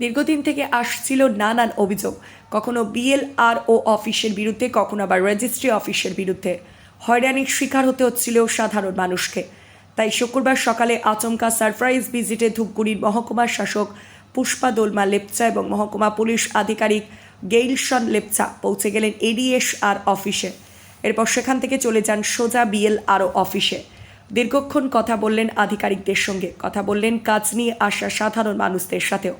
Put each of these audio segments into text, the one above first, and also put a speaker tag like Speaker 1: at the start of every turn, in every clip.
Speaker 1: দীর্ঘদিন থেকে আসছিল নানান অভিযোগ। কখনো বিএলআর ও অফিসের বিরুদ্ধে, কখনো আবার রেজিস্ট্রি অফিসের বিরুদ্ধে। হয়রানির শিকার হতে হচ্ছিল সাধারণ মানুষকে। তাই শুক্রবার সকালে আচমকা সারপ্রাইজ ভিজিটে ধূপগুড়ির মহকুমা শাসক পুষ্পা দোলমা লেপচা এবং মহকুমা পুলিশ আধিকারিক গেইলসন লেপচা পৌঁছে গেলেন এডিএস আর অফিসে। এরপর সেখান থেকে চলে যান সোজা বিএলআরও অফিসে। দীর্ঘক্ষণ কথা বললেন আধিকারিকদের সঙ্গে। কথা বললেন, কাজ নিয়ে আসা সাধারণ মানুষদের সাথেও।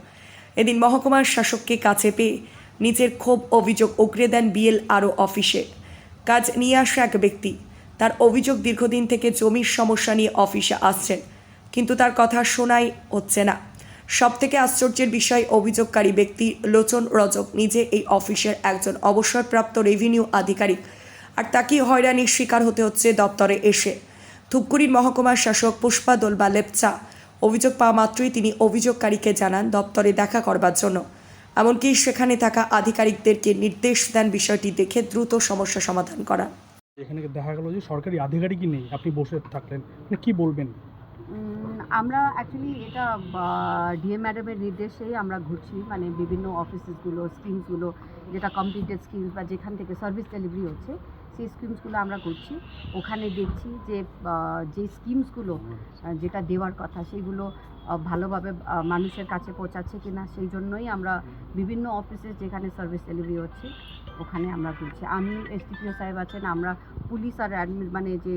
Speaker 1: এদিন মহকুমার শাসককে কাছে পেয়ে নিজের ক্ষোভ অভিযোগ উগরে দেন বিএল বিএলআরও অফিসে। কাজ নিয়ে আসা এক ব্যক্তি। তার অভিযোগ দীর্ঘদিন থেকে জমির সমস্যা নিয়ে অফিসে আসছেন, কিন্তু তার কথা শোনাই হচ্ছে না। সব থেকে আশ্চর্যের বিষয়, অভিযোগকারী ব্যক্তি লোচন রজক নিজে এই অফিসের একজন অবসরপ্রাপ্ত রেভিনিউ আধিকারিক, আর তাকেই হয়রানির শিকার হতে হচ্ছে দপ্তরে এসে। ধূপগুড়ির মহকুমার শাসক পুষ্পা দোলবা লেপচা অভিযোগ পাওয়া মাত্রই তিনি অভিযোগকারীকে জানান দপ্তরে দেখা করবার জন্য। এমনকি সেখানে থাকা আধিকারিকদেরকে নির্দেশ দেন বিষয়টি দেখে দ্রুত সমস্যা সমাধান করা।
Speaker 2: এখানে দেখা গেল যে সরকারি আধিকারিকই নেই আপনি বসে থাকলেন। আপনি কি বলবেন?
Speaker 3: আমরা অ্যাকচুয়ালি এটা ডিএম ম্যাডামের নির্দেশেই আমরা ঘুরছি। মানে বিভিন্ন অফিসেসগুলো স্কিমসগুলো যেটা কমপ্লিটেড স্কিমস বা যেখান থেকে সার্ভিস ডেলিভারি হচ্ছে সেই স্কিমসগুলো আমরা করছি ওখানে দেখছি যে যে স্কিমসগুলো যেটা দেওয়ার কথা আহ, ভালোভাবে মানুষের কাছে পৌঁছাচ্ছে কি না সেই জন্যই আমরা বিভিন্ন অফিসে যেখানে সার্ভিস ডেলিভারি হচ্ছে। ওখানে আমরা ঘুরছি। আমি এসডিপিও সাহেব আছেন আমরা পুলিশ আর মানে যে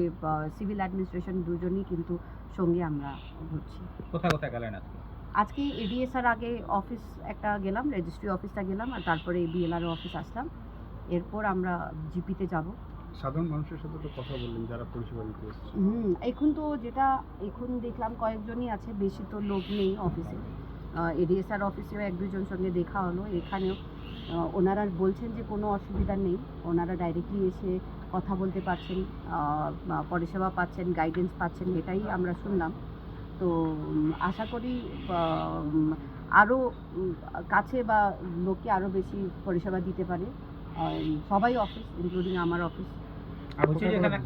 Speaker 3: সিভিল অ্যাডমিনিস্ট্রেশন দুজনই কিন্তু সঙ্গে আমরা ঘুরছি।
Speaker 4: কোথায় কোথায় গেলেন আজকে?
Speaker 3: আজকে এডিএসআর আগে অফিস একটা গেলাম রেজিস্ট্রি অফিসটা গেলাম আর তারপরে বিএলআর অফিস আসলাম। এরপর আমরা জিপিতে যাব।
Speaker 2: সাধারণ মানুষের সাথে তো কথা বললেন যারা পরিষেবা দিতে এসেছে।
Speaker 3: হুম এখন তো যেটা এখন দেখলাম কয়েকজনই আছে বেশি তো লোক নেই অফিসে এডিএসআর অফিসেও এক দুজন সঙ্গে দেখা হলো এখানেও ওনারা বলছেন যে কোনো অসুবিধা নেই। ওনারা ডাইরেক্টলি এসে কথা বলতে পারছেন পরিষেবা পাচ্ছেন গাইডেন্স পাচ্ছেন এটাই আমরা শুনলাম। তো আশা করি আরও কাছে বা লোককে আরও বেশি পরিষেবা দিতে পারে। সবাই অফিস ইনক্লুডিং আমার অফিস
Speaker 4: বলছি যে এখানে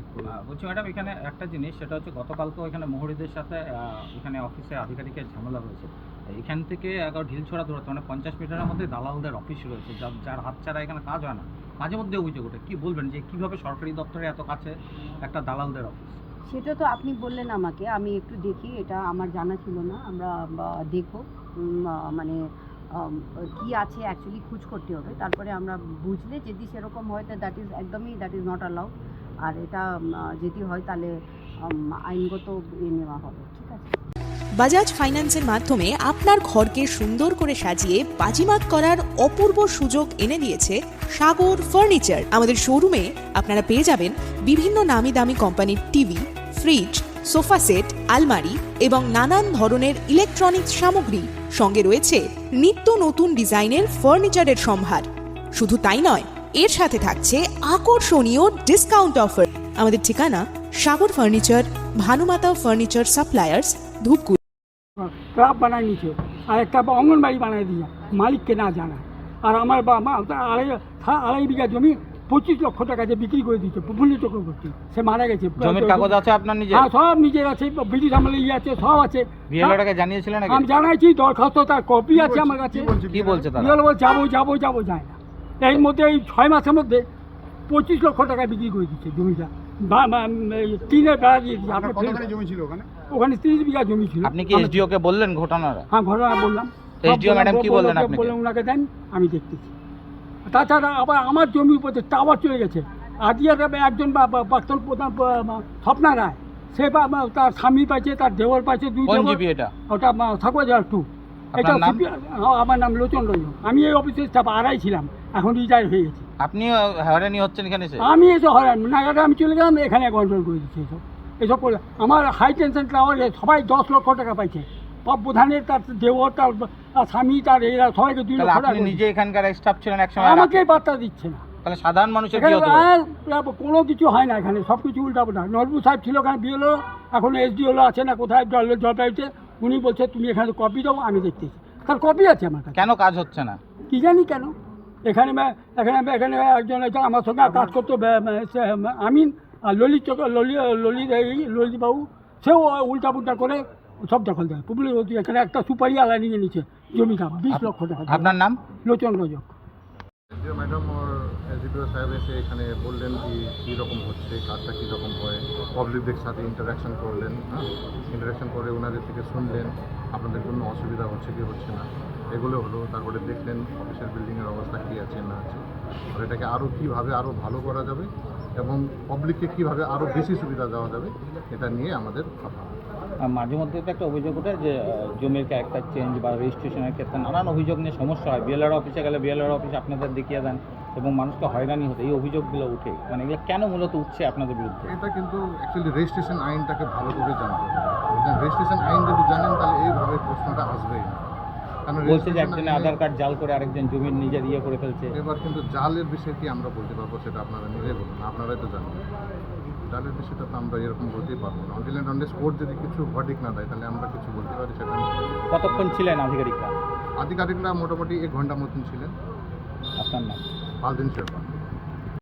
Speaker 4: বলছি ম্যাডাম এখানে একটা জিনিস সেটা হচ্ছে গতকালকেও এখানে মহুরিদের সাথে এখানে অফিসে আধিকারিকের ঝামেলা রয়েছে এখান থেকে একবার ঢিল ছড়া দূরত্ব মানে পঞ্চাশ মিটারের মধ্যে দালালদের অফিস রয়েছে যার হাত ছাড়া এখানে কাজ হয় না। মাঝে মধ্যে অভিযোগ ওঠে, কি বলবেন যে কীভাবে সরকারি দপ্তরে এত কাছে একটা দালালদের অফিস
Speaker 3: সেটা তো আপনি বললেন আমাকে, আমি একটু দেখি, এটা আমার জানা ছিল না, আমরা দেখো মানে কি আছে অ্যাকচুয়ালি খুঁজ করতে হবে। তারপরে আমরা বুঝলে যদি সেরকম হয়, তা দ্যাট ইজ একদমই দ্যাট ইজ নট অ্যালাউড আর এটা যদি হয় তাহলে আইনগত নেওয়া হবে, ঠিক আছে?
Speaker 5: বাজাজ ফাইন্যান্সের মাধ্যমে আপনার ঘরকে সুন্দর করে সাজিয়ে বাজিমাত করার অপূর্ব সুযোগ এনে দিয়েছে সাগর ফার্নিচার। আমাদের শোরুমে আপনারা পেয়ে যাবেন বিভিন্ন নামি দামি কোম্পানির টিভি, ফ্রিজ, সোফা সেট, আলমারি এবং নানান ধরনের ইলেকট্রনিক্স সামগ্রী। সঙ্গে রয়েছে নিত্য নতুন ডিজাইনের ফার্নিচারের সম্ভার। শুধু তাই নয়, এর সাথে থাকছে আকর্ষণীয় ডিসকাউন্ট অফার। আমাদের ঠিকানা Sagar furniture, Bhanumata furniture suppliers, Dhupguri.
Speaker 6: Club বানায় নিচে আর একটা অঙ্গনবাড়ি বানায় দিয়ে মালিককে না জানা আর আমার বা মা আড়াই আড়াই বিঘা জমি পঁচিশ লক্ষ টাকা দিয়ে বিক্রি করে দিচ্ছে প্রফুল্ল চক্রবর্তী সে মারা গেছে।
Speaker 4: জমির কাগজ আছে আপনার নিজে
Speaker 6: হ্যাঁ সব নিজের আছে ব্রিটিশ আমলে ইয়ে আছে সব আছে।
Speaker 4: বিএলওটাকে জানিয়েছিলেন
Speaker 6: আমি জানাইছি দরখাস্ত তার কপি আছে আমার কাছে।
Speaker 4: কি বলছে তারা?
Speaker 6: বিএল বল যাব যাব যাব যায় না। এর মধ্যে এই ছয় মাসের মধ্যে পঁচিশ লক্ষ টাকা বিক্রি করে দিচ্ছে জমিটা। টিনের বেড়া দিয়ে দিচ্ছে আপনার
Speaker 2: জমি ছিল ওখানে?
Speaker 6: ওখানে তিরিশ বিঘা জমি ছিল।
Speaker 4: আপনি কি এসডিও কে বললেন ঘটনাটা?
Speaker 6: হ্যাঁ ঘটনা বললাম। সব
Speaker 4: ম্যাডাম কি বললেন
Speaker 6: বললো-
Speaker 4: আপনাকে?
Speaker 6: বললেন ওনাকে দেন আমি দেখতেছি। তাছাড়া আবার আমার জমির উপরে টাওয়ার চলে গেছে। আজিয়ার একজন প্রাক্তন প্রধান স্বপ্না রায় সে তার স্বামী পাইছে তার দেওয়ার পাইছে দুই
Speaker 4: এটা?
Speaker 6: ওটা ঠাকুর টু এটা
Speaker 4: নাম?
Speaker 6: হ্যাঁ, আমার নাম লোচন রঞ্জন। আমি এই অফিসে স্টাফ আড়াই ছিলাম এখন রিটায়ার হয়ে গেছি।
Speaker 4: আপনি হয়রানি হচ্ছেন এখানে এসে?
Speaker 6: আমি এসব হরান নাগারে আমি চলে গেলাম এখানে কন্ট্রোল করে দিচ্ছি এসব। এসব করে আমার হাই টেনশন টাওয়ারে সবাই দশ লক্ষ টাকা পাইছে। প্রধানের তার দেওয়ার তার স্বামী তার এরা সবাইকে দুই লক্ষ টাকা
Speaker 4: নিজে এখানকার স্টাফ ছিলেন একসময়
Speaker 6: আমাকে বার্তা দিচ্ছে না।
Speaker 4: তাহলে সাধারণ মানুষের কি হতে
Speaker 6: কোনো কিছু হয় না এখানে সব কিছু উল্টা না নরবু সাহেব ছিল ওখানে বিএলও এখন এসডি হলো আছে না কোথায়? জল জলপাইতে উনি বলছে তুমি এখানে কপি দাও আমি দেখতেছি। তার কপি আছে আমার কাছে।
Speaker 4: কেন কাজ হচ্ছে না?
Speaker 6: কি জানি কেন? এখানে এখানে এখানে একজন আমার সঙ্গে কাজ করতো আমিন। আর ললিত ললি ললিত এই ললিতবাবু সেও উল্টা পুল্টা করে সব দখল দেয়। পুবলি এখানে একটা সুপারি আলা নিয়ে নিচ্ছে জমিটা বিশ লক্ষ টাকা।
Speaker 4: আপনার নাম?
Speaker 6: লোচন রজক।
Speaker 7: ম্যাডাম ওর এসডিপিও সাহেব এসে এখানে বললেন কি কীরকম হচ্ছে কাজটা কীরকম হয়। পাবলিকদের সাথে ইন্টারাকশন করলেন হ্যাঁ? ইন্টারাকশন করে ওনাদের থেকে শুনলেন আপনাদের জন্য অসুবিধা হচ্ছে কি হচ্ছে না। এগুলো হলো তারপরে দেখলেন অফিসের বিল্ডিংয়ের অবস্থা কী আছে না আছে। আর এটাকে আরও কীভাবে আরও ভালো করা যাবে এবং পাবলিককে কীভাবে আরও বেশি সুবিধা দেওয়া যাবে এটা নিয়ে আমাদের কথা।
Speaker 4: মাঝে মধ্যে তো একটা অভিযোগ ওঠে যে জমির ক্যারেক্টার চেঞ্জ বা রেজিস্ট্রেশনের ক্ষেত্রে নানান অভিযোগ নিয়ে সমস্যা হয়। বিএলআর অফিসে গেলে বিএলআর অফিস আপনাদের দেখিয়ে দেন এবং মানুষকে হয়রানি হতে এই অভিযোগগুলো উঠে। মানে এগুলো কেন মূলত উঠছে আপনাদের বিরুদ্ধে?
Speaker 7: এটা কিন্তু অ্যাকচুয়ালি রেজিস্ট্রেশন আইনটাকে ভালো করে জানতে হবে। রেজিস্ট্রেশন আইন যদি জানেন তাহলে এইভাবে প্রশ্নটা আসবেই না।
Speaker 4: বলছে যে একজনে আধার কার্ড জাল করে আরেকজন জমির নিজের ইয়ে করে ফেলছে।
Speaker 7: এবার কিন্তু জালের বিষয়টি আমরা বলতে পারব সেটা আপনারা নিজেই বলুন আপনারাই তো জানেন। জালের বিষয়টা তো আমরা এরকম বলতেই পারব না। অনলি অ্যান্ড অনলি কোর্ট যদি কিছু ভার্ডিক না দেয় তাহলে আমরা কিছু বলতে পারি সেটা
Speaker 4: কতক্ষণ ছিলেন আধিকারিকরা?
Speaker 7: আধিকারিকরা মোটামুটি এক ঘণ্টা মতন ছিলেন।
Speaker 4: আপনার নাম?
Speaker 7: পাঁচ দিন শেরপা।